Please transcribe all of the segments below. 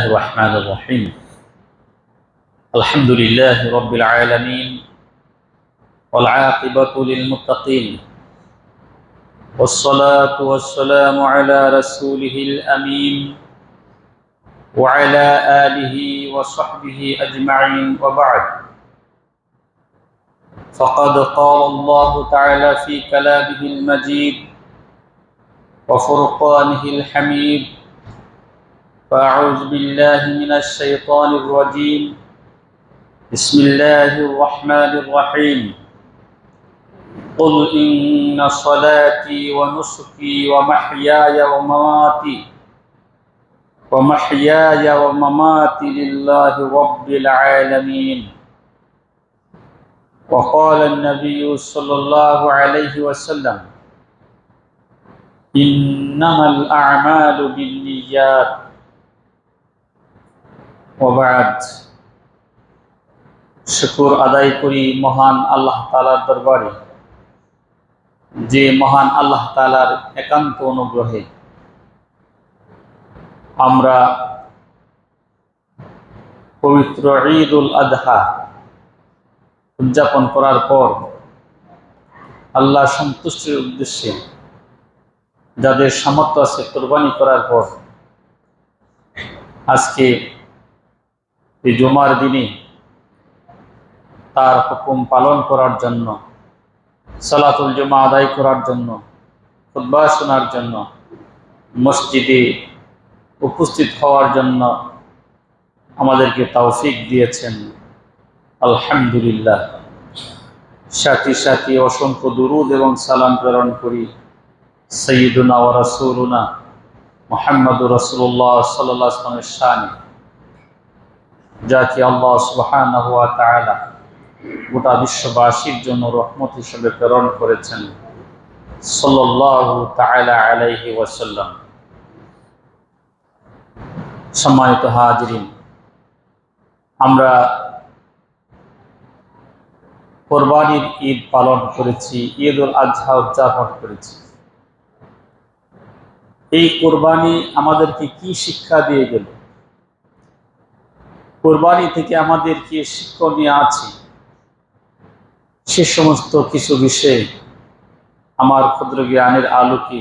الرحمن الرحيم. الحمد لله رب العالمين والعاقبة للمتقين والصلاة والسلام على رسوله الأمين وعلى آله وصحبه أجمعين وبعد. فقد قال الله تعالى في كلامه المجيد وفرقانه الحميد فأعوذ بالله من الشيطان الرجيم. بسم الله الرحمن الرحيم. قل إن صلاتي ونسكي ومحياي ومماتي ومحياي ومماتي لله رب العالمين. وقال النبي صلى الله عليه وسلم إنما الأعمال بالنيات. শুকুর আদায় করি মহান আল্লাহ তালার দরবারে। যে মহান আল্লাহ তালার একান্ত অনুগ্রহে। আমরা পবিত্র ঈদ উল আদহা উদযাপন করার পর আল্লাহ সন্তুষ্টির উদ্দেশ্যে যাদের সামর্থ্য আছে কোরবানি করার পর আজকে এই জুমার দিনে তার হুকুম পালন করার জন্য, সালাতুল জমা আদায় করার জন্য খুদ্া শোনার জন্য, মসজিদে উপস্থিত হওয়ার জন্য আমাদেরকে তৌফিক দিয়েছেন। আলহামদুলিল্লাহ। সাথী সাথী অসংখ্য দুরুদ এবং সালাম প্রেরণ করি সঈদুনা ও রসুলুনা মোহাম্মদ রসুল্লাহ সাল্লাহ আসলামের শানি। যাকে আল্লাহ সুবাহান গোটা বিশ্ববাসীর জন্য রহমত হিসেবে প্রেরণ করেছেন। সাল্লাহ সম্মানিত হাজরিন, আমরা কোরবানির ঈদ পালন করেছি ঈদ উল আজহা উদযাপন করেছি। এই কোরবানি আমাদেরকে কি শিক্ষা দিয়ে গেল? কোরবানি থেকে আমাদের কি শিক্ষণীয় আছে? সে সমস্ত কিছু বিষয়ে আমার ক্ষুদ্র জ্ঞানের আলোকে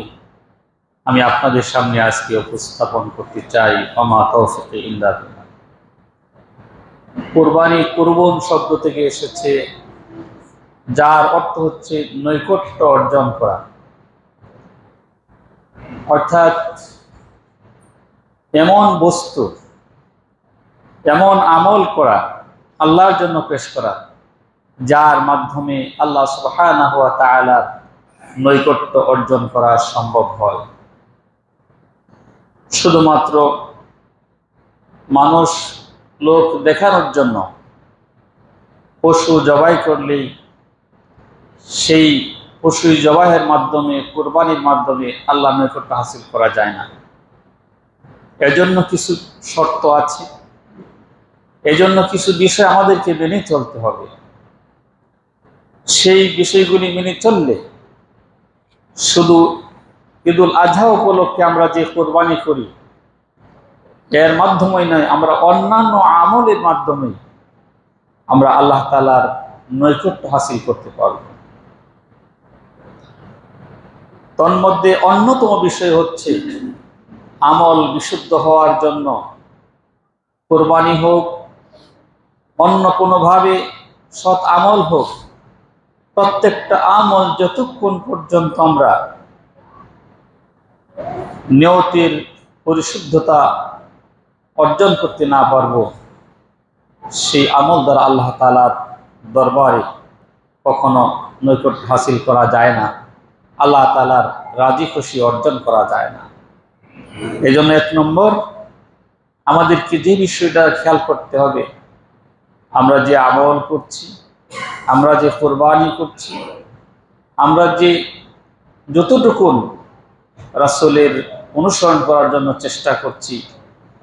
আমি আপনাদের সামনে আজকে উপস্থাপন করতে চাই। অমা তৌফিকে কোরবানি কোরবন শব্দ থেকে এসেছে, যার অর্থ হচ্ছে নৈকট্য অর্জন করা। অর্থাৎ এমন বস্তু এমন আমল করা, আল্লাহর জন্য পেশ করা, যার মাধ্যমে আল্লাহ তালার নৈকট্য অর্জন করা সম্ভব হয়। শুধুমাত্র মানুষ লোক দেখানোর জন্য, পশু জবাই করলেই সেই পশু জবাইয়ের মাধ্যমে, কোরবানির মাধ্যমে আল্লাহ নৈকট্য হাসিল করা যায় না। এজন্য কিছু শর্ত আছে। এজন্য কিছু বিষয় আমাদেরকে মেনে চলতে হবে। সেই বিষয়গুলি মেনে চললে শুধু ঈদুল আজহা উপলক্ষে আমরা যে কোরবানি করি, এর মাধ্যমেই নয়, আমরা অন্যান্য আমলের মাধ্যমে আমরা আল্লাহ তালার নৈকট্য হাসিল করতে পারব। তন্মধ্যে অন্যতম বিষয় হচ্ছে আমল বিশুদ্ধ হওয়ার জন্য কোরবানি হোক অন্য কোনোভাবে সৎ আমল হোক, প্রত্যেকটা আমল যতক্ষণ পর্যন্ত আমরা নিয়তির পরিশুদ্ধতা অর্জন করতে না পারব, সেই আমল দ্বারা আল্লাহ তালার দরবারে কখনো নৈকট্য হাসিল করা যায় না, আল্লাহ তালার রাজি খুশি অর্জন করা যায় না। এই জন্য এক নম্বর, আমাদেরকে যে বিষয়টা খেয়াল করতে হবে আমরা যে আমল করছি, আমরা যে কোরবানি করছি, আমরা যে যতটুকুন রাসলের অনুসরণ করার জন্য চেষ্টা করছি,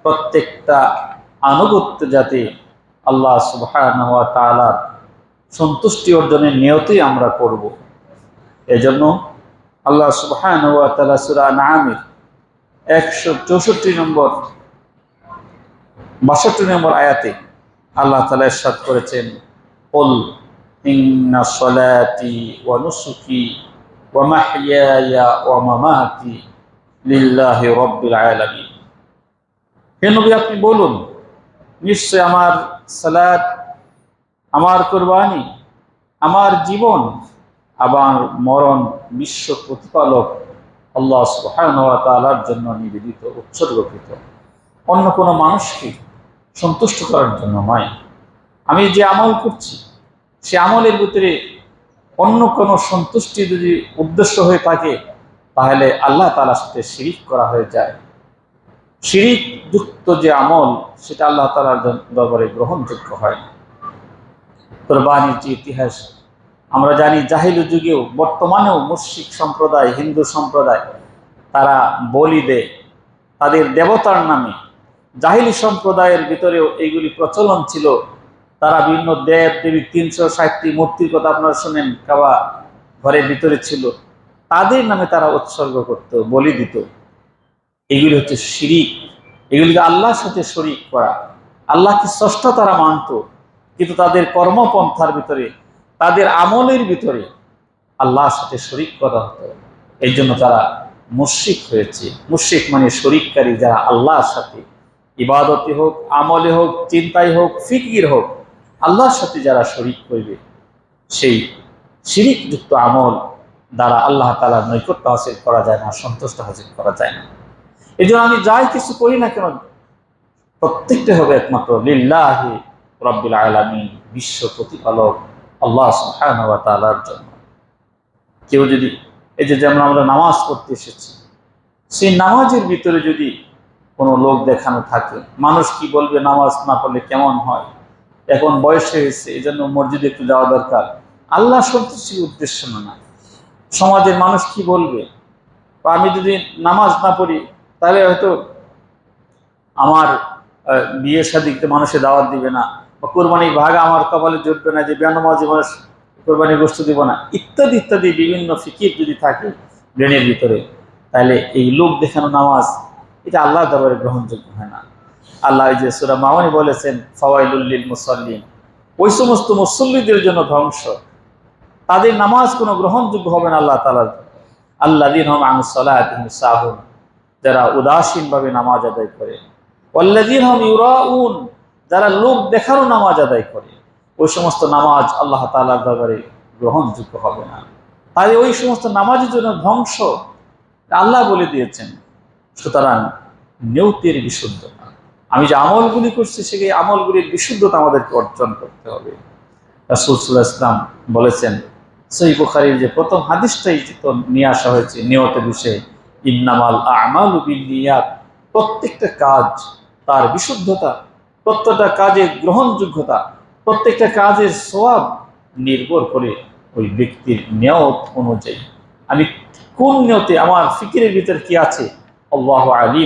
প্রত্যেকটা আনুগত্য যাতে আল্লাহ সুবাহ তালার সন্তুষ্টি অর্জনের নিয়তেই আমরা করব। এজন্য আল্লাহ সুবাহ সুরা নামের একশো চৌষট্টি নম্বর, বাষট্টি নম্বর আয়াতে আল্লাহ তালা এরশাদ করেছেন ওল ইন্না সলাতি ওয়া নুসুকি ওয়া মাহিয়ায়া ওয়া মামাতি লিল্লাহি রব্বিল আপনি বলুন, নিশ্চয় আমার সালাত, আমার কোরবানি, আমার জীবন আবার মরণ বিশ্ব প্রতিপালক আল্লাহ সুহায়নতালার জন্য নিবেদিত, উৎসর্গকৃত। অন্য কোনো মানুষকে সন্তুষ্ট করার জন্য নয়। আমি যে আমল করছি, সে আমলের ভিতরে অন্য কোনো সন্তুষ্টি যদি উদ্দেশ্য হয়ে থাকে, তাহলে আল্লাহ তালার সাথে শিরিক করা হয়ে যায়। শিরিক যুক্ত যে আমল, সেটা আল্লাহ তালার দরবারে গ্রহণযোগ্য হয়। কোরবানির যে ইতিহাস, আমরা জানি জাহিল যুগেও, বর্তমানেও মুশিক সম্প্রদায়, হিন্দু সম্প্রদায়, তারা বলি দেয়। তাদের দেবতার নামে জাহিলি সম্প্রদায়ের ভিতরেও এইগুলি প্রচলন ছিল। তারা বিভিন্ন দেব দেবী তিনশো ষাটটি মূর্তির কথা আপনারা শোনেন, কাবা ঘরের ভিতরে ছিল। তাদের নামে তারা উৎসর্গ করত, বলি দিত। এগুলি হচ্ছে শিরিক। এগুলিকে আল্লাহর সাথে শরিক করা। আল্লাহকে ষষ্ঠ তারা মানত, কিন্তু তাদের কর্মপন্থার ভিতরে, তাদের আমলের ভিতরে আল্লাহর সাথে শরিক করা হতো। এই জন্য তারা মুশ্রিক হয়েছে। মুশ্রিক মানে শরিককারী যারা আল্লাহর সাথে ইবাদতে হোক আমলে হোক, চিন্তাই হোক, ফিকির হোক, আল্লাহর সাথে যারা শরিক করবে সেই শিরিকযুক্ত আমল দ্বারা আল্লাহ তালার নৈকট্য হাসিল করা যায় না, সন্তুষ্ট হাসিল করা যায় না। এই জন্য আমি যাই কিছু করি না কেন, প্রত্যেকটা হবে একমাত্র লিল্লাহি রব্বুল আলমী বিশ্ব প্রতিপালক আল্লাহ তালার জন্য। কেউ যদি, এই যে যেমন আমরা নামাজ পড়তে এসেছি, সেই নামাজের ভিতরে যদি কোনো লোক দেখানো থাকে। মানুষ কি বলবে নামাজ না পড়লে কেমন হয়? এখন বয়স হয়েছে এই জন্য মসজিদে একটু যাওয়া দরকার। আল্লাহ সন্তুষ্টির উদ্দেশ্য না সমাজের মানুষ কি বলবে? আমি যদি নামাজ না পড়ি, তাহলে হয়তো আমার বিয়ে শাদিতে মানুষে দাওয়াত দিবে না। বা কোরবানির ভাগ আমার কপালে জুটবে না যে বেনামাজি মানুষ কোরবানির বস্তু দিব না। ইত্যাদি ইত্যাদি বিভিন্ন ফিকির যদি থাকে ব্রেনের ভিতরে, তাহলে এই লোক দেখানো নামাজ এটা আল্লাহ দরবারে গ্রহণযোগ্য হয় না। আল্লাহ যে সুরা মামানি বলেছেন ফওয়াইলুল্লিল মুসল্লিম ওই সমস্ত মুসল্লিদের জন্য ধ্বংস। তাদের নামাজ কোনো গ্রহণযোগ্য হবে না আল্লাহ তালার আল্লাহ দিন হম আনুসাল্লাহ সাহুন। যারা উদাসীনভাবে নামাজ আদায় করে। অল্লাদিন হম ইউরাউন। যারা লোক দেখারও নামাজ আদায় করে। ওই সমস্ত নামাজ আল্লাহ তালার দরবারে গ্রহণযোগ্য হবে না। তাই ওই সমস্ত নামাজের জন্য ধ্বংস। আল্লাহ বলে দিয়েছেন সুতরাং নিয়তের বিশুদ্ধতা। আমি যে আমলগুলি করছি, সেই আমলগুলির বিশুদ্ধতা আমাদেরকে অর্জন করতে হবে। রাসুলসুল্লাহ ইসলাম বলেছেন সহি বুখারির যে প্রথম হাদিসটাই তো নিয়ে আসা হয়েছে নিয়তের বিষয়ে ইন্নামাল আমাল নিয়াত প্রত্যেকটা কাজ তার বিশুদ্ধতা, প্রত্যেকটা কাজের গ্রহণযোগ্যতা, প্রত্যেকটা কাজের সোয়াব নির্ভর করে ওই ব্যক্তির নিয়ত অনুযায়ী। আমি কোন নিয়তে, আমার ফিকিরের ভিতর কি আছে? আল্লাহ আলী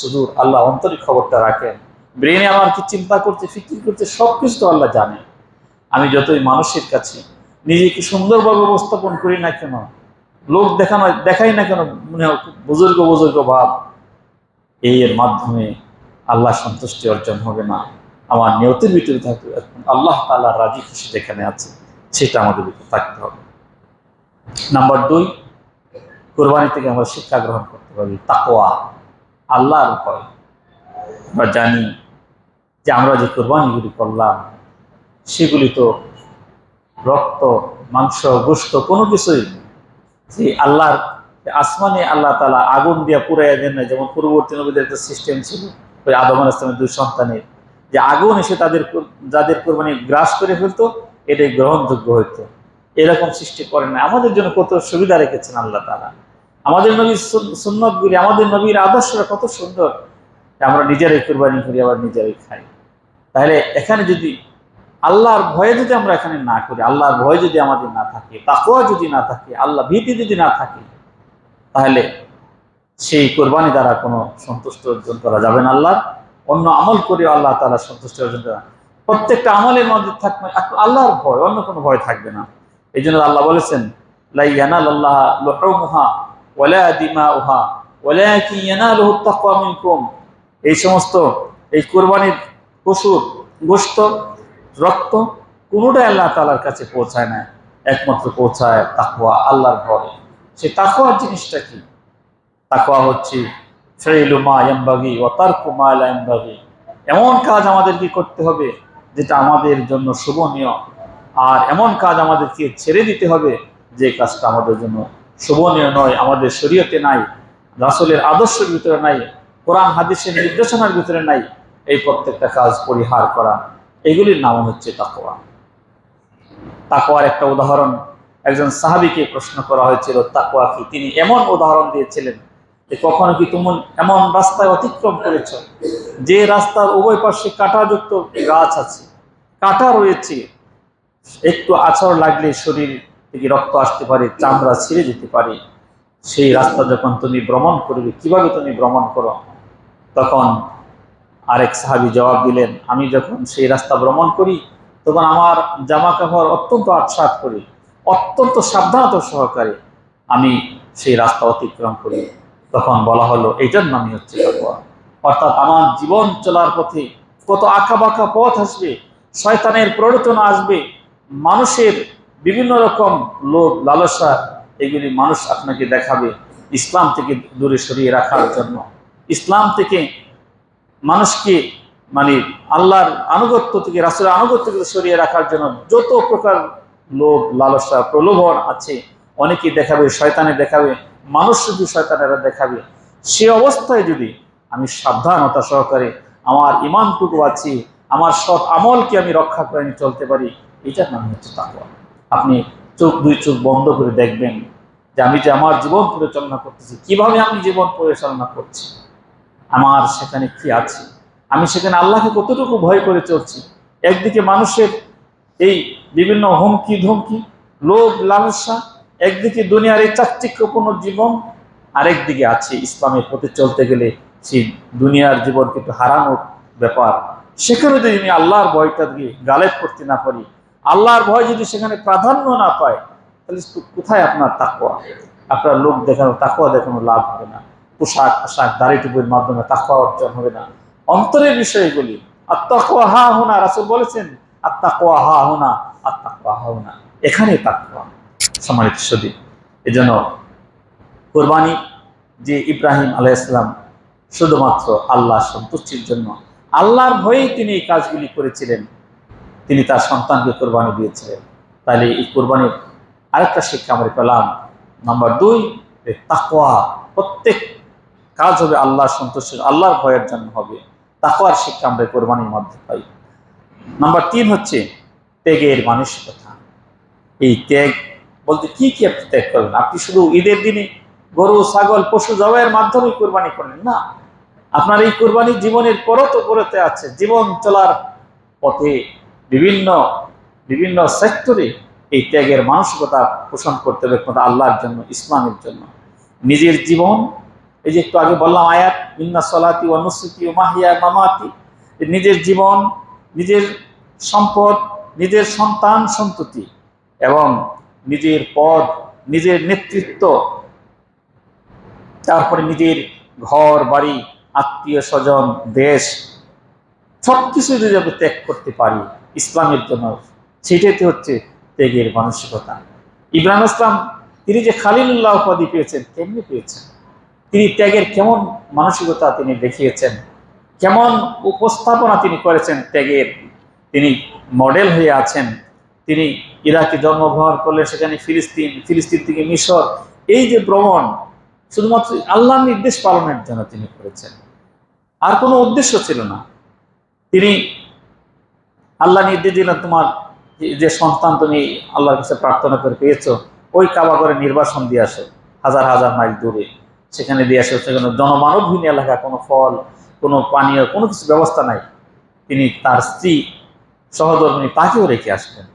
সুদূর, আল্লাহ অন্তরিক খবরটা রাখেন। ব্রেনে আমার কি চিন্তা করতে, ফিকির করতে সব কিছু তো আল্লাহ জানে। আমি যতই মানুষের কাছে নিজেকে সুন্দরভাবে উপস্থাপন করি না কেন, লোক দেখানো, দেখাই না কেন, মনে বুজুর্গ বুজুর্গ ভাব এর মাধ্যমে আল্লাহ সন্তুষ্টি অর্জন হবে না। আমার নিয়তের ভিতরে থাকবে এখন আল্লাহ তাল্লাহ রাজি খুশি যেখানে আছে, সেটা আমাদের ভিতরে থাকতে হবে। নাম্বার দুই কোরবানি থেকে আমরা শিক্ষা গ্রহণ করতে পারি তাকোয়া আল্লাহর ভয় আমরা জানি যে আমরা যে কোরবানিগুলি করলাম, সেগুলি তো রক্ত, মাংস গোস্ত কোনো কিছুই যে আল্লাহর আসমানে আল্লাহ তালা আগুন দিয়া পুরাইয়া দেন না যেমন পূর্ববর্তী নবীদের একটা সিস্টেম ছিল, ওই আদম আসলামের দুই সন্তানের, যে আগুন এসে তাদের যাদের কোরবানি গ্রাস করে ফেলতো, এটাই গ্রহণযোগ্য হইতো। এরকম সৃষ্টি করেন না আমাদের জন্য কত সুবিধা রেখেছেন আল্লাহ তারা আমাদের নবীর সুন্নতগুলি আমাদের নবীর আদর্শটা কত সুন্দর। আমরা নিজেরাই কোরবানি করি, আবার নিজেরাই খাই। তাহলে এখানে যদি আল্লাহর ভয়ে যদি আমরা এখানে না করি, আল্লাহর ভয় যদি আমাদের না থাকে তাকোয়া যদি না থাকে, আল্লাহ ভীতি যদি না থাকে, তাহলে সেই কোরবানি দ্বারা কোনো সন্তুষ্ট অর্জন করা যাবে না আল্লাহ অন্য আমল করে আল্লাহ তালা সন্তুষ্ট অর্জন করা প্রত্যেকটা আমলের মধ্যে থাকবে আল্লাহর ভয়, অন্য কোনো ভয় থাকবে না। এই জন্য আল্লাহ বলেছেন আল্লাহ দিমা উহা কি এই সমস্ত, এই কোরবানির পশুর গোস্ত রক্ত কোনোটাই আল্লাহ তালার কাছে পৌঁছায় না, একমাত্র পৌঁছায় তাকুয়া আল্লাহর ঘরে। সে তাকুয়ার জিনিসটা কি? তাকুয়া হচ্ছে মা এমন কাজ আমাদেরকে করতে হবে যেটা আমাদের জন্য শোভনীয়। আর এমন কাজ আমাদেরকে ছেড়ে দিতে হবে যে কাজটা আমাদের জন্য শোভনীয় নয়, আমাদের শরীয়তে নাই, রাসূলের আদর্শের ভিতরে নাই, কোরআন, হাদিসের নির্দেশনার ভিতরে নাই, এই প্রত্যেকটা কাজ পরিহার করা, এগুলির নাম হচ্ছে তাকোয়া তাকোয়ার একটা উদাহরণ, একজন সাহাবিকে প্রশ্ন করা হয়েছিল, তাকওয়া কি? তিনি এমন উদাহরণ দিয়েছিলেন যে কখনো কি তুমি এমন রাস্তায় অতিক্রম করেছ? যে রাস্তার উভয় পাশে কাঁটাযুক্ত গাছ আছে, কাঁটা রয়েছে একটু আছর লাগলে শরীর থেকে রক্ত আসতে পারে, চামড়া ছিঁড়ে যেতে পারে। সেই রাস্তা যখন তুমি ভ্রমণ করবে, কীভাবে তুমি ভ্রমণ করো? তখন আরেক সাহাবি জবাব দিলেন, আমি যখন সেই রাস্তা ভ্রমণ করি, তখন আমার জামা কাপড় অত্যন্ত আটসাত করি, অত্যন্ত সাবধানতা সহকারে আমি সেই রাস্তা অতিক্রম করি। তখন বলা হলো এইটার নামই হচ্ছে অর্থাৎ আমার জীবন চলার পথে কত আঁকা বাঁকা পথ আসবে, শয়তানের প্ররোচনা আসবে মানুষের বিভিন্ন রকম লোভ, লালসা, এগুলি মানুষ আপনাকে দেখাবে ইসলাম থেকে দূরে সরিয়ে রাখার জন্য। ইসলাম থেকে মানুষকে মানে আল্লাহর আনুগত্য থেকে, রাসুলের আনুগত্য থেকে সরিয়ে রাখার জন্য যত প্রকার লোভ, লালসা, প্রলোভন আছে, অনেকে দেখাবে, শয়তানে দেখাবে, মানুষ শুধু শয়তানেরা দেখাবে। সে অবস্থায় যদি আমি সাবধানতা সহকারে আমার ইমানটুকু আছি, আমার সৎ আমলকে আমি রক্ষা করে নিয়ে চলতে পারি এটার নাম হচ্ছে তাকওয়া। আপনি চোখ, দুই চোখ বন্ধ করে দেখবেন যে আমি যে আমার জীবন পরিচালনা করতেছি, কীভাবে আমি জীবন পরিচালনা করছি, আমার সেখানে কি আছে? আমি সেখানে আল্লাহকে কতটুকু ভয় করে চলছি? একদিকে মানুষের এই বিভিন্ন হুমকি, ধমকি, লোভ, লালসা, একদিকে দুনিয়ার এই চাকচিক্যপূর্ণ জীবন, আরেকদিকে আছে ইসলামের পথে চলতে গেলে সেই দুনিয়ার জীবনকে একটু হারানোর ব্যাপার। সেখানে যদি আমি আল্লাহর ভয়টা দিয়ে গালেব করতে না পারি আল্লাহর ভয় যদি সেখানে প্রাধান্য না পায়, তাহলে কোথায় আপনার তাকওয়া? আপনার লোক দেখানো, তাকওয়া দেখানো লাভ হবে না। পোশাক, আশাক, দাড়ি টুপির মাধ্যমে তাকওয়া অর্জন হবে না। অন্তরের বিষয়গুলি আত্মাকোয়া হা হোনা, রাসুল বলেছেন আত্মাকোয়া হা হোনা আত্মাকোয়া হা হোনা। এখানে তাকওয়া, সম্মানিত সদী। এজন্য কোরবানি যে ইব্রাহিম আলাইসালাম শুধুমাত্র আল্লাহ সন্তুষ্টির জন্য, আল্লাহর ভয়েই তিনি এই কাজগুলি করেছিলেন। তিনি তার সন্তানকে কোরবানি দিয়েছিলেন। তাহলে এই কোরবানির আরেকটা শিক্ষা আমরা পেলাম। নাম্বার দুই তাকোয়া প্রত্যেক কাজ হবে আল্লাহর সন্তুষ্টির, আল্লাহর ভয়ের জন্য হবে। তাকওয়ার শিক্ষা আমরা কোরবানির মাধ্যমে পাই। নাম্বার তিন হচ্ছে ত্যাগের মানসিকতা। এই ত্যাগ বলতে কি কি আপনি ত্যাগ করবেন? আপনি শুধু ঈদের দিনে গরু, ছাগল, পশু জবাইয়ের মাধ্যমে কোরবানি করেন? না। আপনার এই কোরবানি জীবনের পরত পরতে আছে। জীবন চলার পথে বিভিন্ন বিভিন্ন সেক্টরে এই ত্যাগের মানসিকতা পোষণ করতে হবে একমাত্র আল্লাহর জন্য, ইসলামের জন্য। নিজের জীবন, এই যে একটু আগে বললাম আয়াত, ইন্না সলাতি অনুসৃতি ও মাহিয়া মামাতি। নিজের জীবন, নিজের সম্পদ, নিজের সন্তান সন্ততি এবং নিজের পদ, নিজের নেতৃত্ব, তারপরে নিজের ঘর, বাড়ি, আত্মীয় স্বজন, দেশ সব কিছু যদি আমরা ত্যাগ করতে পারি ইসলামের জন্য। সেটাতে হচ্ছে ত্যাগের মানসিকতা। ইব্রাহিম ইসলাম, তিনি যে খালিলুল্লাহ উপাধি পেয়েছেন, কেমনি পেয়েছেন? তিনি ত্যাগের কেমন মানসিকতা তিনি দেখিয়েছেন? কেমন উপস্থাপনা তিনি করেছেন ত্যাগের? তিনি মডেল হয়ে আছেন। তিনি ইরাকে জন্মগ্রহণ করলে সেখানে ফিলিস্তিন ফিলিস্তিন থেকে মিশর। এই যে ভ্রমণ, শুধুমাত্র আল্লাহর নির্দেশ পালনের জন্য তিনি করেছেন। আর কোনো উদ্দেশ্য ছিল না। তিনি আল্লাহ নির্দেশ দিলেন তোমার যে সন্তান তুমি আল্লাহর কাছে প্রার্থনা করে পেয়েছ, ওই কাবাগরে নির্বাসন দিয়ে আসো, হাজার হাজার মাইল দূরে। সেখানে দিয়ে আসে সেখানে জনমানবহীন এলাকা, কোনো ফল, কোনো পানীয়, কোনো কিছু ব্যবস্থা নাই। তিনি তার স্ত্রী সহধর্মিনী তাকেও রেখে আসলেন।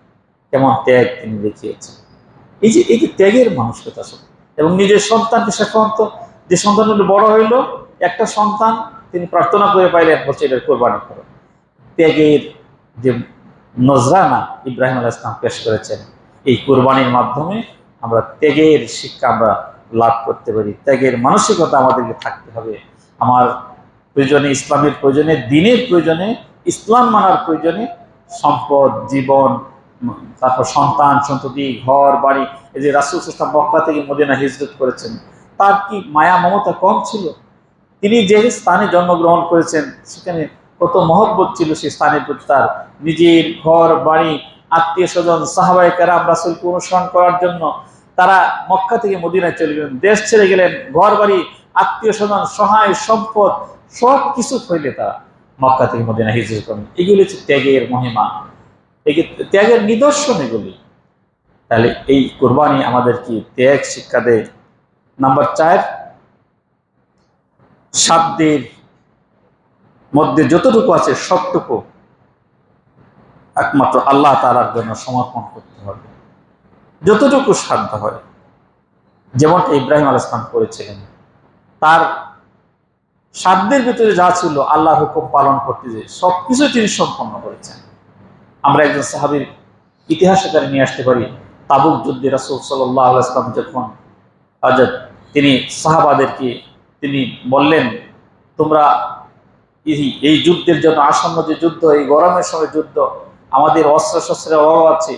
কেমন ত্যাগ তিনি দেখিয়েছেন। এই যে এই যে ত্যাগের মানসিকতা এবং নিজের সন্তানকে সাধারণত যে সন্তানগুলো বড় হইল, একটা সন্তান তিনি প্রার্থনা করে পাইলেন, বলছে এটা কোরবানি করো। ত্যাগের যে নজরানা ইব্রাহিম আল ইসলাম পেশ করেছেন, এই কোরবানির মাধ্যমে আমরা ত্যাগের শিক্ষা আমরা লাভ করতে পারি। ত্যাগের মানসিকতা আমাদেরকে থাকতে হবে। আমার প্রয়োজনে ইসলামের প্রয়োজনে, দিনের প্রয়োজনে, ইসলাম মানার প্রয়োজনে সম্পদ, জীবন, তারপর সন্তান, সন্ততি, ঘর, বাড়ি, এই যে রাসুল ইসলাম মক্কা থেকে মদিনা হিজরত করেছেন, তার কি মায়া, মমতা কম ছিল? তিনি যে স্থানে জন্মগ্রহণ করেছেন, সেখানে কত মহব্বত ছিল সেই স্থানের প্রতি তার। নিজের ঘর, বাড়ি, আত্মীয় স্বজন সাহাবাই কারাম, রাসুলকে অনুসরণ করার জন্য তারা মক্কা থেকে মদিনায় চলে গেলেন। দেশ ছেড়ে গেলেন, ঘর, বাড়ি, আত্মীয় স্বজন, সহায়, সম্পদ, সব কিছু হইলে তারা মক্কা থেকে মদিনা হিজরত করেন। এগুলি হচ্ছে ত্যাগের মহিমা। ত্যাগের নিদর্শন এগুলি, তাহলে এই কোরবানি আমাদের কি ত্যাগ শিক্ষা দেয়। নাম্বার চার শব্দের মধ্যে যতটুকু আছে সবটুকু একমাত্র আল্লাহ তালার জন্য সমর্পণ করতে হবে। যতটুকু সাধ্য হয়। যেমনটা ইব্রাহিম আল ইসলাম করেছিলেন। তার সাধ্যের ভিতরে যা ছিল আল্লাহ হুকুম পালন করতে যে সবকিছু তিনি সম্পন্ন করেছেন। আমরা একজন সাহাবির ইতিহাস এখানে নিয়ে আসতে পারি। তাবুক যুদ্ধে রাসুল সাল্লাহ ইসলাম যখন তিনি সাহাবাদেরকে তিনি বললেন, তোমরা এই যুদ্ধের জন্য আসন্ন যে যুদ্ধ, এই গরমের সময় যুদ্ধ, আমাদের অস্ত্র শস্ত্রের অভাব আছে।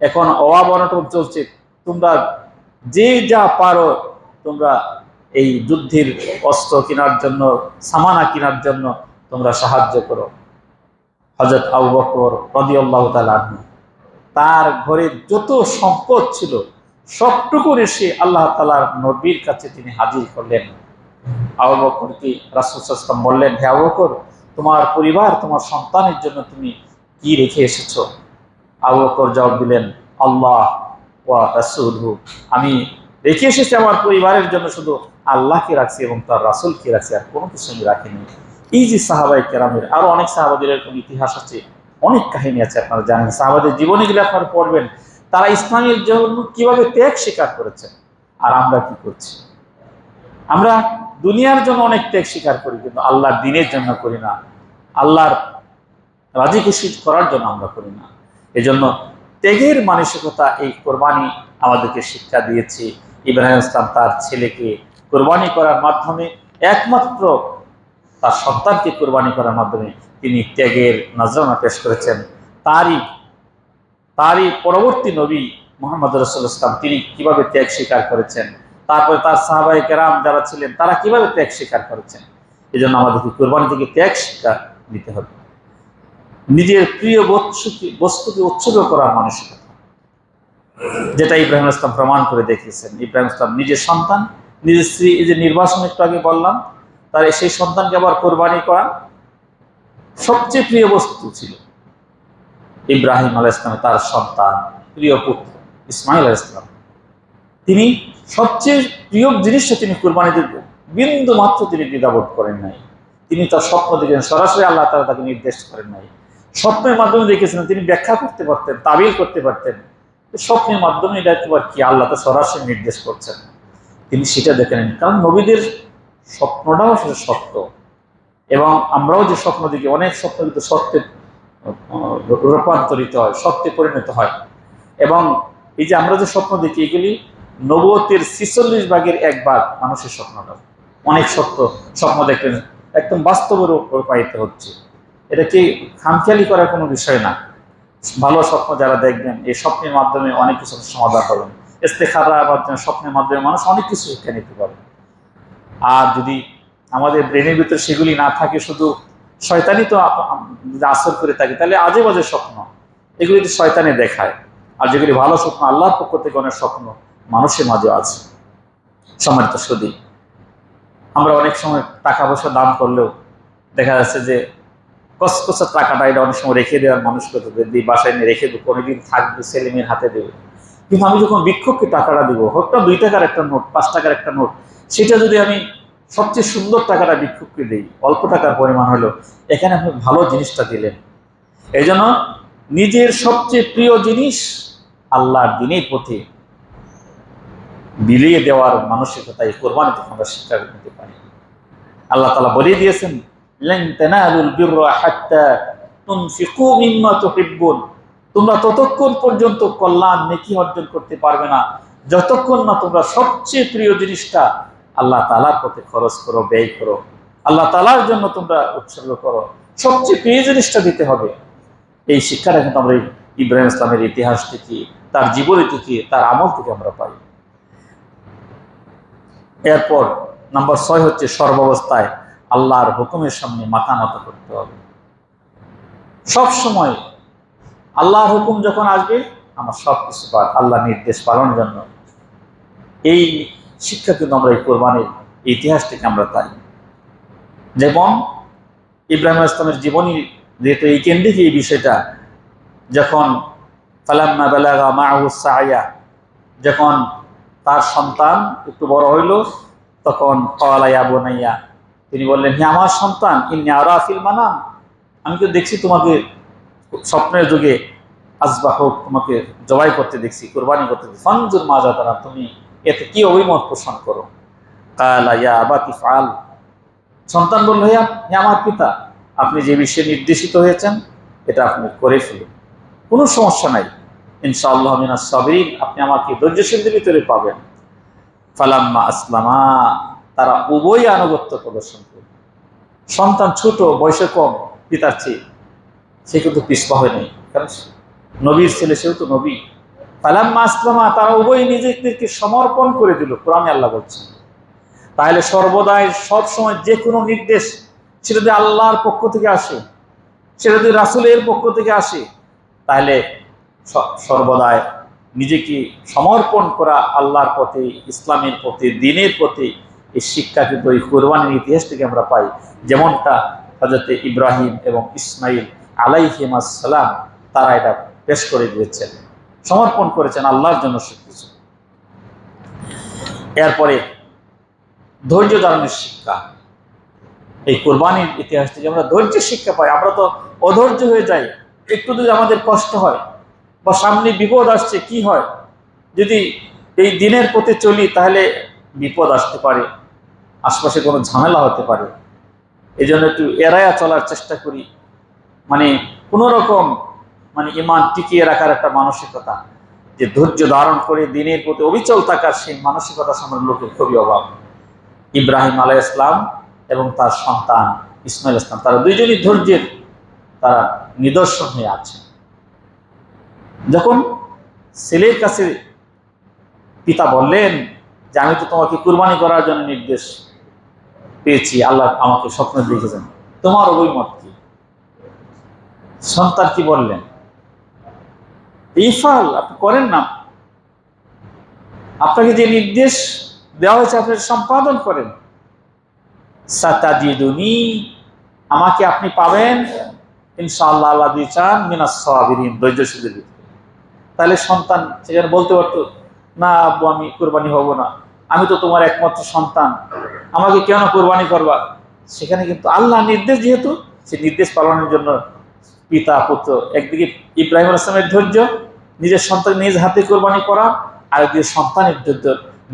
এখন অভাব অনটন চলছে। তোমরা যে যা পারো, তোমরা এই যুদ্ধের অস্ত্র কেনার জন্য, সামানা কেনার জন্য তোমরা সাহায্য করো। হজরত আবু বকর রদিয়াল্লাহ তালু তার ঘরে যত সম্পদ ছিল সবটুকু এসে আল্লাহ তালার নবীর কাছে তিনি হাজির করলেন। আবু বকরকে রাসুলাম বললেন, হে আবু তোমার পরিবার, তোমার সন্তানের জন্য তুমি কি রেখে এসেছ? আবু জবাব দিলেন, আল্লাহ ওয়া রাসূলহু। আমি রেখে এসেছি আমার পরিবারের জন্য, শুধু আল্লাহকে রাখছি এবং তার রাসূলকে রাখছি, আর কোনো কিছু আমি রাখিনি। এই যে সাহাবাই কেরামের, আরও অনেক সাহাবাদের এরকম ইতিহাস আছে, অনেক কাহিনী আছে, আপনারা জানেন। সাহাবাদের জীবনীগুলো আপনারা পড়বেন, তারা ইসলামের জন্য কীভাবে ত্যাগ স্বীকার করেছেন আর আমরা কি করছি? আমরা দুনিয়ার জন্য অনেক ত্যাগ স্বীকার করি, কিন্তু আল্লাহর দিনের জন্য করি না। আল্লাহর রাজি খুশি করার জন্য আমরা করি না। এজন্য ত্যাগের মানসিকতা এই কোরবানি আমাদেরকে শিক্ষা দিয়েছে। ইব্রাহিম ইসলাম তার ছেলেকে কোরবানি করার মাধ্যমে একমাত্র তার সন্তানকে কোরবানি করার মাধ্যমে তিনি ত্যাগের নজরানা পেশ করেছেন। তারই তারই পরবর্তী নবী মোহাম্মদ রসুল ইসলাম তিনি কীভাবে ত্যাগ স্বীকার করেছেন? তারপরে তার সাহাবাই কেরাম যারা ছিলেন, তারা কীভাবে ত্যাগ স্বীকার করেছেন? এই জন্য আমাদেরকে কোরবানি থেকে ত্যাগ শিক্ষা দিতে হবে। নিজের প্রিয় বস্তুকে বস্তুকে উৎসর্গ করার মানসিকতা যেটা ইব্রাহিম ইসলাম প্রমাণ করে দেখিয়েছেন। ইব্রাহিম ইসলাম নিজের সন্তান, নিজের স্ত্রী, এই যে নির্বাসন একটু আগে বললাম, তার সেই সন্তানকে আবার কোরবানি করা সবচেয়ে প্রিয় বস্তু ছিল। ইব্রাহিম আলাহ ইসলামের তার সন্তান, প্রিয় পুত্র, ইসমাইল আলাহ ইসলাম তিনি সবচেয়ে প্রিয় জিনিসটা তিনি কোরবানি দিতে বিন্দু মাত্র তিনি দ্বিধাবোধ করেন নাই। তিনি তার স্বপ্ন দেখেন সরাসরি আল্লাহ তালা তাকে নির্দেশ করেন নাই। স্বপ্নের মাধ্যমে দেখেছিলেন তিনি ব্যাখ্যা করতে পারতেন, তাবিল করতে পারতেন। স্বপ্নের মাধ্যমে এটা একবার কি আল্লাহ তো সরাসরি নির্দেশ করছেন? তিনি সেটা দেখে নেন কারণ নবীদের স্বপ্নটাও সেটা সত্য। এবং আমরাও যে স্বপ্ন দেখি, অনেক স্বপ্ন কিন্তু সত্যে রূপান্তরিত হয়, সত্যে পরিণত হয়। এবং এই যে আমরা যে স্বপ্ন দেখি, এগুলি নবতের ছিচল্লিশ ভাগের এক ভাগ মানুষের স্বপ্নটা অনেক সত্য স্বপ্ন দেখলেন। একদম বাস্তবে রূপ- রূপায়িত হচ্ছে। এটা কি খামখেয়ালি করার কোনো বিষয় না? ভালো স্বপ্ন যারা দেখবেন, এই স্বপ্নের মাধ্যমে অনেক কিছু সমাধান করবেন ইস্তেখারার মাধ্যমে স্বপ্নের মাধ্যমে মানুষ অনেক কিছু শিক্ষা নিতে পারে। আর যদি আমাদের ব্রেনের ভিতরে সেগুলি না থাকে, শুধু শয়তানি তো আসর করে থাকে, তাহলে আজে বাজে স্বপ্ন। এগুলি তো শয়তানে দেখায়, আর যেগুলি ভালো স্বপ্ন, আল্লাহর পক্ষ থেকে অনেক স্বপ্ন মানুষের মাঝে আছে। সম্মানিত সদী আমরা অনেক সময় টাকা পয়সা দান করলেও দেখা যাচ্ছে যে কসকসা টাকাটা এটা অনেক সময় রেখে দেওয়ার মানুষ করতে দিই বাসায় নিয়ে রেখে দেবো, কোনোদিন থাকবে, ছেলে মেয়ের হাতে দেবে। কিন্তু আমি যখন বিক্ষোভকে টাকাটা দিব হোকটা দুই টাকার একটা নোট, পাঁচ টাকার একটা নোট, সেটা যদি আমি সবচেয়ে সুন্দর টাকাটা বিক্ষোভকে দিই, অল্প টাকার পরিমাণ হলো এখানে আপনি ভালো জিনিসটা দিলেন। এই জন্য নিজের সবচেয়ে প্রিয় জিনিস আল্লাহর দিনের প্রতি বিলিয়ে দেওয়ার মানসিকতা এই কোরবানি তখন আমরা শিক্ষা নিতে পারি। আল্লাহ তালা বলে দিয়েছেন তোমরা ততক্ষণ পর্যন্ত কল্যাণ, নেকি অর্জন করতে পারবে না। যতক্ষণ না তোমরা সবচেয়ে প্রিয় জিনিসটা আল্লাহ তালার পথে খরচ করো, ব্যয় করো, আল্লাহ তালার জন্য তোমরা উৎসর্গ করো, সবচেয়ে প্রিয় জিনিসটা দিতে হবে। এই শিক্ষাটা কিন্তু আমরা ইব্রাহিম ইসলামের ইতিহাস থেকে, তার জীবনী থেকে, তার আমল থেকে আমরা পাই। এরপর নাম্বার ছয় হচ্ছে সর্বাবস্থায় আল্লাহর হুকুমের সামনে মাথা নত করতে হবে। সব সময় আল্লাহর হুকুম যখন আসবে, আমার সব কিছু আল্লাহ নির্দেশ পালনের জন্য এই শিক্ষা কিন্তু আমরা এই কোরবানির ইতিহাস থেকে আমরা পাই। যেমন ইব্রাহিম ইসলামের জীবনী যেহেতু এই কেন্দ্রিক এই বিষয়টা, যখন ফালাম্মা বেলাগা মাহু সায়া যখন তার সন্তান একটু বড় হইল, তখন কওয়ালাইয়া বোনাইয়া তিনি বললেন, হে আমার সন্তান, ইন্নি আরা ফিল মানাম। আমি তো দেখছি তোমাকে স্বপ্নের যুগে আসবা হোক, তোমাকে জবাই করতে দেখছি, কোরবানি করতে দেখছি। ফঞ্জুর মাজা তারা তুমি এতে কি অভিমত পোষণ করো? কালা ইয়া আবাতি ফাল সন্তান বলল, হে আপ- হে আমার পিতা, আপনি যে বিষয়ে নির্দেশিত হয়েছেন, এটা আপনি করে ফেলুন। কোনো সমস্যা নাই। ইনশাআল্লাহ মিনা সাবিরিন, আপনি আমাকে ধৈর্যশীলদের ভিতরে পাবেন। ফালাম্মা আসলামা, তারা উভয় আনুগত্য প্রদর্শন করবে। সন্তান ছোট, বয়সে কম, পিতার চেয়ে। সে কিন্তু পিসপা হয়নি কারণ নবীর ছেলে, সেও তো নবী। ফালাম্মা আসলামা, তারা উভয় নিজেদেরকে সমর্পণ করে দিল, কোরআনে আল্লাহ বলছেন তাহলে সর্বদাই সব সময় যে কোনো নির্দেশ সেটা যদি আল্লাহর পক্ষ থেকে আসে, সেটা যদি রাসুলের পক্ষ থেকে আসে, তাহলে সর্বদাই নিজেকে সমর্পণ করা আল্লাহর পথে, ইসলামের পথে, দিনের পথে এই শিক্ষা কিন্তু এই কোরবানির ইতিহাস থেকে আমরা পাই। যেমনটা হজরতে ইব্রাহিম এবং ইসমাইল আলাইহিমাসালাম তারা এটা পেশ করে দিয়েছেন। সমর্পণ করেছেন আল্লাহর জন্য সব কিছু এরপরে ধৈর্য ধারণের শিক্ষা। এই কোরবানির ইতিহাস থেকে আমরা ধৈর্যের শিক্ষা পাই। আমরা তো অধৈর্য হয়ে যাই। একটু যদি আমাদের কষ্ট হয় বা সামনে বিপদ আসছে, কি হয়? যদি এই দিনের পথে চলি, তাহলে বিপদ আসতে পারে, আশপাশে কোনো ঝামেলা হতে পারে। এই জন্য একটু এড়াইয়া চলার চেষ্টা করি। মানে কোনো রকম মানে ইমান টিকিয়ে রাখার একটা মানসিকতা, যে ধৈর্য ধারণ করে দিনের প্রতি অবিচল থাকার সেই মানসিকতা সামনে লোকের খুবই অভাব। ইব্রাহিম আলাই ইসলাম এবং তার সন্তান ইসমাইল ইসলাম তারা দুইজনই ধৈর্যের, তারা নিদর্শন হয়ে আছে। যখন ছেলের কাছে পিতা বললেন যে, আমি তো তোমাকে কুরবানি করার জন্য নির্দেশ পেয়েছি, আল্লাহ আমাকে স্বপ্ন দেখেছেন। তোমার অভিমত কি? সন্তান কি বললেন? ইফাল, আপনি করেন না। আপনাকে যে নির্দেশ দেওয়া হয়েছে, আপনি সম্পাদন করেন। সাতাজিদুনি, আমাকে আপনি পাবেন। ইনশাআল্লাহ আল্লাহ দিয়ে চান মিনাস সাবিরিন ধৈর্যশীলের ভিতরে। তাহলে সন্তান, সেখানে বলতে পারতো, না আব্বু, আমি কোরবানি হব না। আমি তো তোমার একমাত্র সন্তান। আমাকে কেন কোরবানি করবা? সেখানে কিন্তু আল্লাহ নির্দেশ যেহেতু, সে নির্দেশ পালনের জন্য পিতা, পুত্র, একদিকে ইব্রাহিম আসলামের ধৈর্য, নিজের সন্তান নিজ হাতে কোরবানি করা, আর একদিকে সন্তানের ধৈর্য,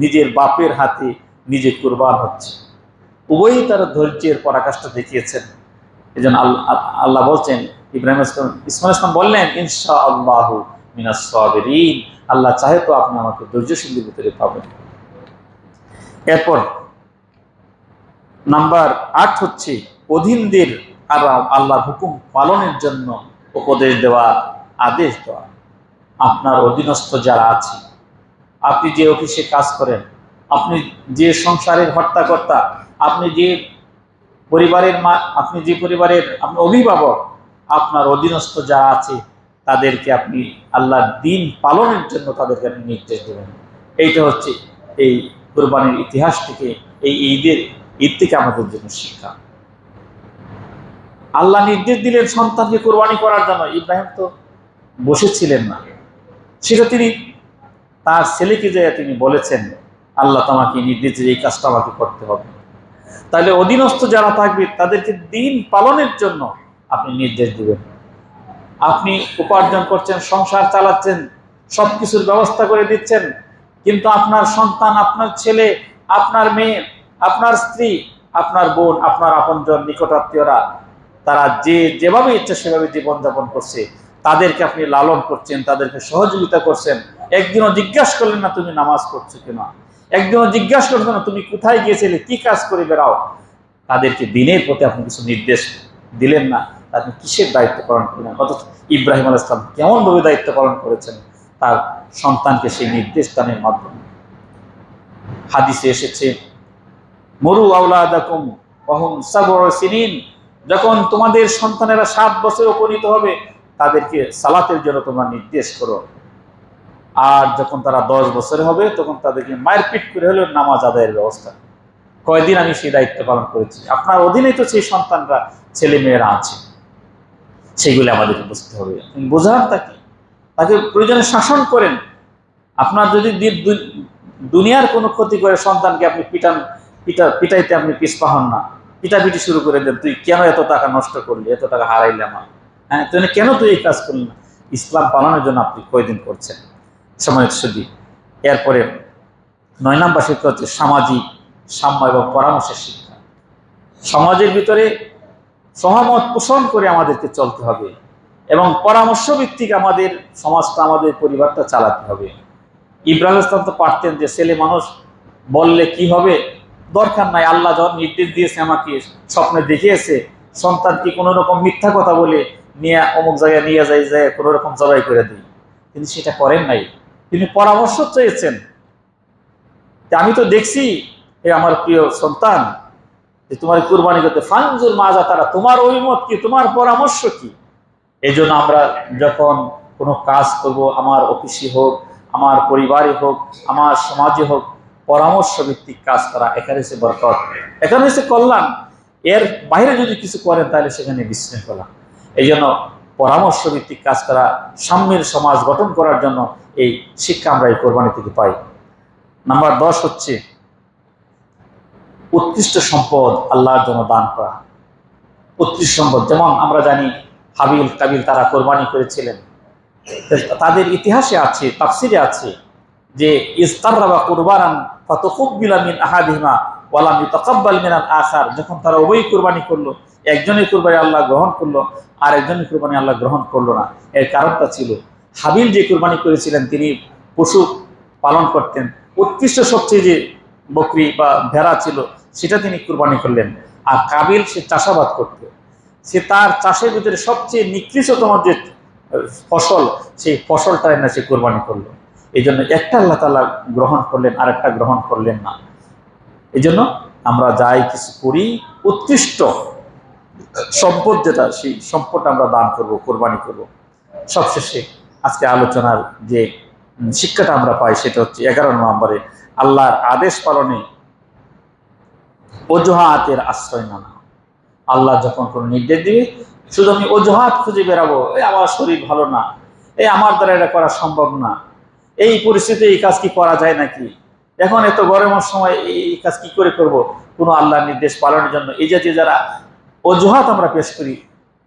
নিজের বাপের হাতে নিজে কোরবান হচ্ছে। উভয়ই তারা ধৈর্যের পরাকাষ্ঠা দেখিয়েছেন। এই জন্য আল্লাহ বলছেন, ইব্রাহিম ইসলাম ইসলাম বললেন ইনশা আল্লাহ মিনাস আল্লাহ চাহে তো আপনি আমাকে ধৈর্যশীলের ভিতরে পাবেন। এরপর নাম্বার আট হচ্ছে অধীনদের আর আল্লাহর হুকুম পালনের জন্য উপদেশ দেওয়া, আদেশ দেওয়া। আপনার অধীনস্থ যারা আছে, আপনি যে অফিসে কাজ করেন, আপনি যে সংসারের হর্তাকর্তা, আপনি যে পরিবারের মা, আপনি যে পরিবারের, আপনি অভিভাবক, আপনার অধীনস্থ যারা আছে তাদেরকে আপনি আল্লাহর দিন পালনের জন্য তাদেরকে আপনি নির্দেশ দেবেন। এইটা হচ্ছে এই কোরবানির ইতিহাস থেকে এই ঈদের, ঈদ থেকে আমাদের জন্য শিক্ষা। আল্লাহ নির্দেশ দিলেন সন্তানকে কোরবানি করার জন্য। ইব্রাহিম তো বসেছিলেন না। সেটা তিনি তার ছেলেকে যে তিনি বলেছেন, আল্লাহ তোমাকে নির্দেশ এই কাজটা আমাকে করতে হবে। তাহলে অধীনস্থ যারা থাকবে, তাদেরকে দিন পালনের জন্য আপনি নির্দেশ দিবেন। আপনি উপার্জন করছেন, সংসার চালাচ্ছেন সব কিছুর ব্যবস্থা করে দিচ্ছেন, কিন্তু আপনার সন্তান, আপনার ছেলে, আপনার মেয়ে, আপনার স্ত্রী, আপনার বোন, আপনার আপনজন, নিকটাত্মীয়রা, তারা যে যেভাবে ইচ্ছা সেভাবে জীবনযাপন করছে, তাদেরকে আপনি লালন করছেন, তাদেরকে সহযোগিতা করছেন। একদিনও জিজ্ঞাসা করলেন না, তুমি নামাজ পড়ছো কিনা একদিনও জিজ্ঞাসা করছ না, তুমি কোথায় গিয়েছিলে? কি কাজ করে বেড়াও? তাদেরকে দিনের প্রতি আপনি কিছু নির্দেশ দিলেন না। আপনি কিসের দায়িত্ব পালন করলেন অথচ ইব্রাহিম আল ইসলাম কেমনভাবে দায়িত্ব পালন করেছেন? তার সন্তানকে সেই নির্দেশ দানের মাধ্যমে। হাদিসে এসেছে, মরু আউলাদাকুম যখন তোমাদের সন্তানেরা সাত বছর উপনীত হবে, তাদেরকে সালাতের জন্য তোমরা নির্দেশ করো। আর যখন তারা দশ বছরে হবে, তখন তাদেরকে মায়ের পিট করে হলেও নামাজ আদায়ের ব্যবস্থা। কয়দিন আমি সেই দায়িত্ব পালন করেছি? আপনার অধীনে তো সেই সন্তানরা ছেলে মেয়েরা আছে। সেগুলি আমাদের বুঝতে হবে। বোঝান তাকে তাকে প্রয়োজনে শাসন করেন। আপনার যদি দুনিয়ার কোনো ক্ষতি করে সন্তানকে আপনি পিটান, পিটা, পিটাইতে আপনি পিছপা হন না। পিটাপিটি শুরু করে দেন, তুই কেন এত টাকা নষ্ট করলি? এত টাকা হারাইলে আমার হ্যাঁ তুই কেন তুই এই কাজ করলি না? ইসলাম পালনের জন্য আপনি কয়দিন করছেন? সময় শুধু এরপরে নয় নাম্বার শিক্ষা হচ্ছে সামাজিক সাম্য এবং পরামর্শের শিক্ষা। সমাজের ভিতরে সহমত পোষণ করে আমাদেরকে চলতে হবে এবং পরামর্শ ভিত্তিক আমাদের সমাজটা, আমাদের পরিবারটা চালাতে হবে। ইব্রাহিম ইসলাম তো পারতেন যে ছেলে মানুষ বললে কি হবে? দরকার নাই, আল্লাহ যখন নির্দেশ দিয়েছে আমাকে, স্বপ্নে দেখিয়েছে, সন্তান কি কোনো রকম মিথ্যা কথা বলে নিয়ে, অমুক জায়গায় নিয়ে যায় যায় কোনো রকম জবাই করে দিই তিনি সেটা করেন নাই। তিনি পরামর্শ চেয়েছেন। আমি তো দেখছি আমার প্রিয় সন্তান যে তোমার কুরবানি করতে, ফানজুর মাজা তারা, তোমার অভিমত কি? তোমার পরামর্শ কি? এই জন্য আমরা যখন কোনো কাজ করব, আমার অফিসে হোক, আমার পরিবারে হোক, আমার সমাজে হোক পরামর্শ ভিত্তিক কাজ করা, এখানে হচ্ছে বরকত। এখানে হচ্ছে কল্যাণ। এর বাইরে যদি কিছু করেন, তাহলে সেখানে বিশৃঙ্খলা। এই জন্য পরামর্শ ভিত্তিক কাজ করা, সাম্যের সমাজ গঠন করার জন্য এই শিক্ষা আমরা এই কোরবানি থেকে পাই। নাম্বার দশ হচ্ছে উৎকৃষ্ট সম্পদ আল্লাহর জন্য দান করা। উৎকৃষ্ট সম্পদ। যেমন আমরা জানি, হাবিল, কাবিল তারা কোরবানি করেছিলেন। তাদের ইতিহাসে আছে, তাফসিরে আছে যে ইস্তাররাবা কুরবানান ফাতাকুব্বিলা মিন আহাদিহিমা ওয়ালাম ইতাকাব্বাল মিনাল আখার যখন তারা উভয় কুরবানি করল, একজনের কুরবানি আল্লাহ গ্রহণ করল, আর একজনের কুরবানি আল্লাহ গ্রহণ করল না। এর কারণটা ছিল, হাবিল যে কুরবানি করেছিলেন, তিনি পশু পালন করতেন। উৎকৃষ্ট সবচেয়ে যে বকরি বা ভেড়া ছিল সেটা তিনি কুরবানি করলেন। আর কাবিল সে চাষাবাদ করত। সে তার চাষের ভিতরে সবচেয়ে নিকৃষ্টতম যে ফসল, সেই ফসলটা এনে সে কোরবানি করল। এই জন্য একটা আল্লাহ তালা গ্রহণ করলেন আর একটা গ্রহণ করলেন না। এই জন্য আমরা যাই কিছু করি, উৎকৃষ্ট সম্পদ যেটা, সেই সম্পদটা আমরা দান করব, কোরবানি করব। সবশেষে আজকে আলোচনার যে শিক্ষাটা আমরা পাই, সেটা হচ্ছে এগারো নম্বরে আল্লাহর আদেশ পালনে অজুহাতের আশ্রয় না। আল্লাহ যখন কোনো নির্দেশ দিবে, শুধু আমি অজুহাত খুঁজে বেরাবো এই আমার শরীর ভালো না এই আমার দ্বারা এটা করা সম্ভব না, এই পরিস্থিতিতে এই কাজ কি করা যায় নাকি? এখন এত গরমের সময় এই কাজ কি করে করব? কোনো আল্লাহর নির্দেশ পালনের জন্য এই জাতীয় যারা অজুহাত আমরা পেশ করি,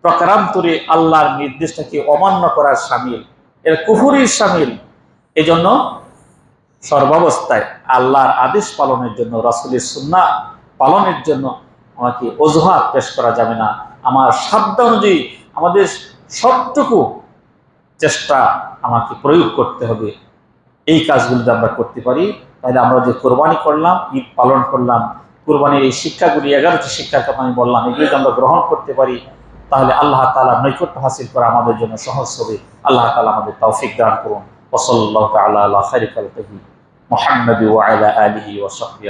প্রকারান্তরে আল্লাহর নির্দেশটাকে অমান্য করার সামিল, এর কুফুরির সামিল। এই জন্য সর্বাবস্থায় আল্লাহর আদেশ পালনের জন্য রাসুলের সুন্না পালনের জন্য আমাকে অজুহাত পেশ করা যাবে না। আমার সাধ্য অনুযায়ী আমাদের সবটুকু চেষ্টা আমাকে প্রয়োগ করতে হবে। এই কাজগুলো যদি আমরা করতে পারি, তাহলে আমরা যে কোরবানি করলাম, ঈদ পালন করলাম, কোরবানির এই শিক্ষাগুলি, এগারোটি শিক্ষার কথা আমি বললাম, এগুলি যদি আমরা গ্রহণ করতে পারি, তাহলে আল্লাহ তালা নৈকট্য হাসিল করা আমাদের জন্য সহজ হবে। আল্লাহ তালা আমাদের তৌফিক দান করুন। ওসল্লাহ তালা আল্লাহ খারিকাল মোহাম্মদ ওয়াইলা আলিহি ওসফি